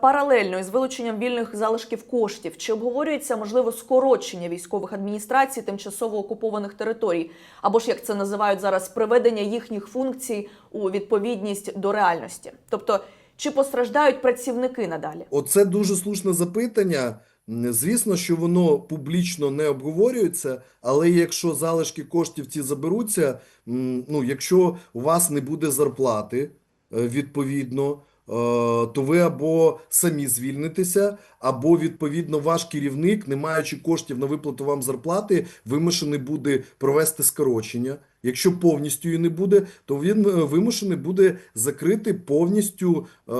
Паралельно із вилученням вільних залишків коштів чи обговорюється можливо скорочення військових адміністрацій тимчасово окупованих територій, або ж як це називають зараз, приведення їхніх функцій у відповідність до реальності, тобто чи постраждають працівники надалі? Оце дуже слушне запитання. Звісно, що воно публічно не обговорюється, але якщо залишки коштів ці заберуться, ну якщо у вас не буде зарплати, е, відповідно, то ви або самі звільнитеся, або відповідно ваш керівник, не маючи коштів на виплату вам зарплати, вимушений буде провести скорочення. Якщо повністю її не буде, то він е, вимушений буде закрити повністю е,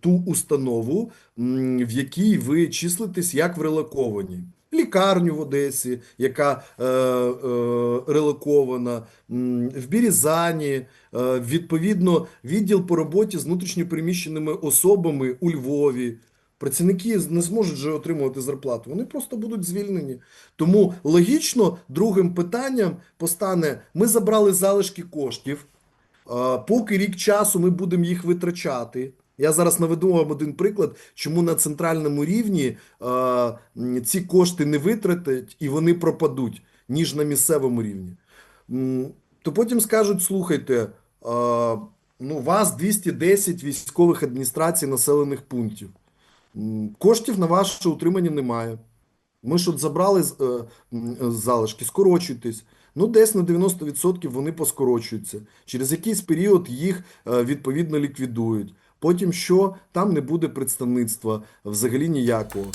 ту установу, в якій ви числитесь як в релокованій. Лікарню в Одесі, яка е, е, релокована, в Бірізані, е, відповідно, відділ по роботі з внутрішньопереміщеними особами у Львові. Працівники не зможуть вже отримувати зарплату, вони просто будуть звільнені. Тому логічно другим питанням постане: ми забрали залишки коштів. Поки рік часу ми будемо їх витрачати. Я зараз наведу вам один приклад, чому на центральному рівні м, ці кошти не витратять і вони пропадуть, ніж на місцевому рівні. То потім скажуть: слухайте, а, ну, вас 210 військових адміністрацій населених пунктів. Коштів на ваше утримання немає. Ми ж от забрали е, е, залишки, скорочуйтесь. Ну, десь на 90% вони поскорочуються. Через якийсь період їх е, відповідно ліквідують. Потім що? Там не буде представництва взагалі ніякого.